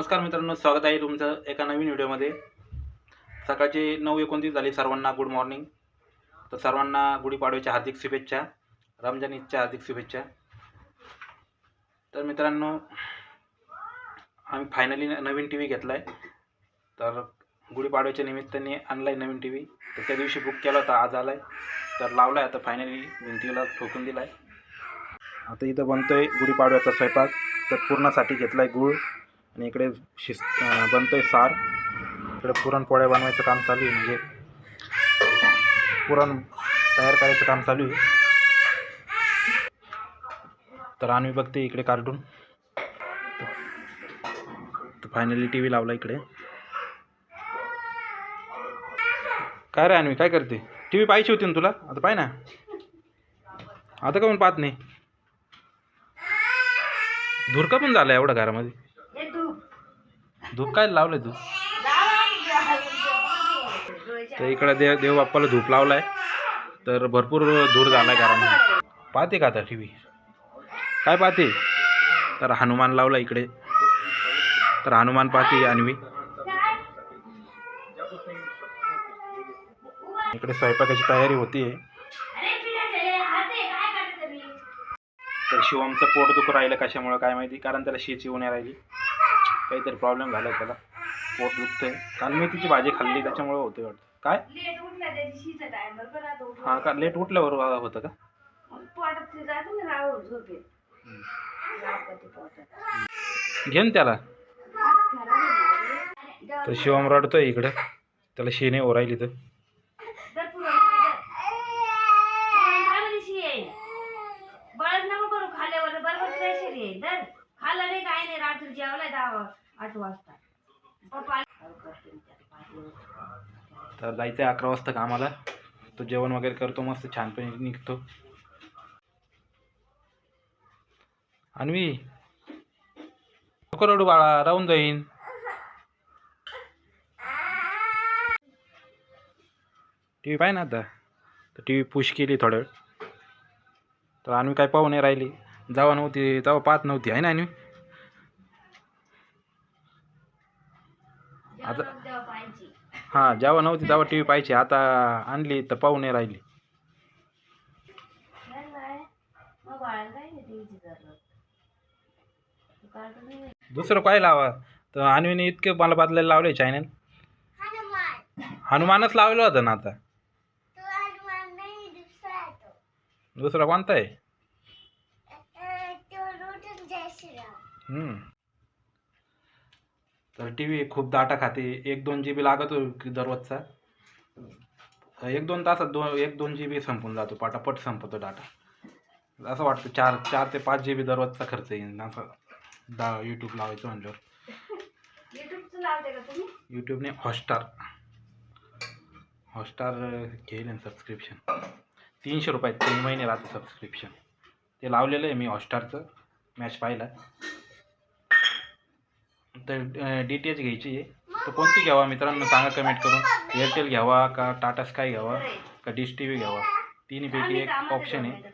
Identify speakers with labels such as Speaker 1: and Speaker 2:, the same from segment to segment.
Speaker 1: नमस्कार मित्रांनो स्वागत आहे तुमचं एका नवीन व्हिडिओमध्ये. सकाळचे नऊ एकोणतीस झाली सर्वांना गुड मॉर्निंग तर सर्वांना गुढीपाडव्याच्या हार्दिक शुभेच्छा रमजान ईदच्या हार्दिक शुभेच्छा. तर मित्रांनो आम्ही फायनली नवीन टी व्ही घेतला आहे तर गुढीपाडव्याच्या निमित्ताने आणला आहे नवीन टी व्ही तर त्या दिवशी बुक केला होता आज आला आहे तर लावला आहे आता फायनली भिंतीला ठोकून दिला आहे आता इथं बनतो आहे गुढीपाडव्याचा स्वयंपाक. तर पूर्णासाठी घेतला आहे गुळ. आणि इकडे शिस बनतो बनतोय सार. इकडे पुरणपोळ्या बनवायचं काम चालू आहे. म्हणजे पुरण तयार करायचं काम चालू आहे. तर आम्ही बघते इकडे कार्टून. तर फायनली टी व्ही लावला इकडे. काय रे अन्वी काय करते? टी व्ही पाहिजे होती ना तुला? आता पाय ना. आता का पण पाहत नाही? धुरका पण झाला एवढा घरामध्ये. धूप काय लावलंय तू तर इकडं देव देव बाप्पाला धूप लावलाय. तर भरपूर धूर झालाय कारण पाहते का आता टी व्ही काय पाहते? तर हनुमान लावला इकडे. तर हनुमान पाहते आणवी इकडे स्वयंपाकाची तयारी होती तर शिवमचं पोट दुखू राहिलं कशामुळं काय माहिती? कारण त्याला शेची येऊन नाही राहिली. काहीतरी प्रॉब्लेम झाला त्याला. पोट दुखतंय. काल मी तिची भाजी खाल्ली त्याच्यामुळं होते वाटतं. काय?
Speaker 2: लेट उठला त्याची शीचा टाइम बरोबर
Speaker 1: हा का लेट उठल्यावर होतं का?
Speaker 2: मग पोटात ते जातो ना राहून झोपेत. राहतं ते पोटात.
Speaker 1: घे ना त्याला
Speaker 2: रे.
Speaker 1: तर शिवम रडतोय इकडं. त्याला शेणे ओरायली तर
Speaker 2: दर पुरण खाय, दर. पुरण खा म्हणजे शी आहे. बळच नको करू खाल्यावर बरोबर प्रेशर येईल दर खाल्लं नाही काय नाही रात्री जेवलाय दहा आठ वाजता. पप्पा
Speaker 1: तर जायचं आहे अकरा वाजता कामाला. तो जेवण वगैरे करतो मस्त छानपणे निघतो. अन्वी? नको रडू बाळा राहून जाईन. टी व्ही पाहिजे ना आता. तर टी व्ही पुश केली थोड्या वेळ. तर अन्वी काय पाहू नाही राहिली. जावा नव्हती जाऊ पाहत नव्हती आहे ना अन्वी? आता- हां जेव्हा नव्हती तेव्हा टी व्ही पाहिजे आता आणली तर पाहू नाही राहिली. दुसरं काय लावा? तर अन्वीने इतके मला बदलायला लावले चॅनल हनुमानच लावलं होतं ना आता. दुसरा कोणता आहे? हम्म. तर टी व्ही खूप डाटा खाते. एक दोन जी बी लागतो दररोजचा. एक दोन तासात दोन एक दोन जी बी संपून जातो पटापट संपतो डाटा असं वाटतं चार चार ते पाच जी बी दररोजचा खर्च येईल असं दा यूट्यूब लावायचं
Speaker 2: तुम्ही?
Speaker 1: यूट्यूबने हॉटस्टार हॉटस्टार घेईल सबस्क्रिप्शन तीनशे रुपयात तीन महिने राहतं सबस्क्रिप्शन ते लावलेलं आहे मी हॉटस्टारचं मॅच पाहिला. तर डी टी एच घ्यायची आहे. तर कोणती घ्यावा? मित्रांनो सांगा कमेंट करून. एअरटेल घ्यावा का टाटा स्काय घ्यावा का डिश टी व्ही घ्यावा? तिन्हीपैकी एक ऑप्शन आहे.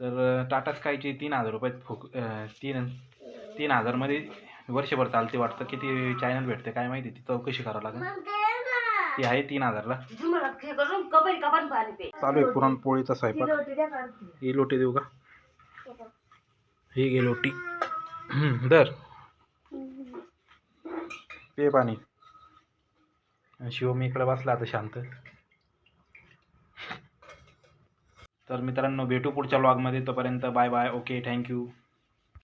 Speaker 1: तर टाटा स्कायची तीन हजार रुपयात फुक तीन तीन हजारमध्ये वर्षभर चालते वाटतं. किती चॅनल भेटते काय माहिती? ती चौकशी करावं लागेल. ती आहे तीन हजारला. चालू आहे पुरणपोळीचा स्वयंपाक. ही लोटी देऊ का? ही घे लोटी. दर. पे पाणी. आणि शिवम इकडे बसला आता शांत. तर मित्रांनो भेटू पुढच्या ब्लॉगमध्ये तोपर्यंत बाय बाय ओके थँक्यू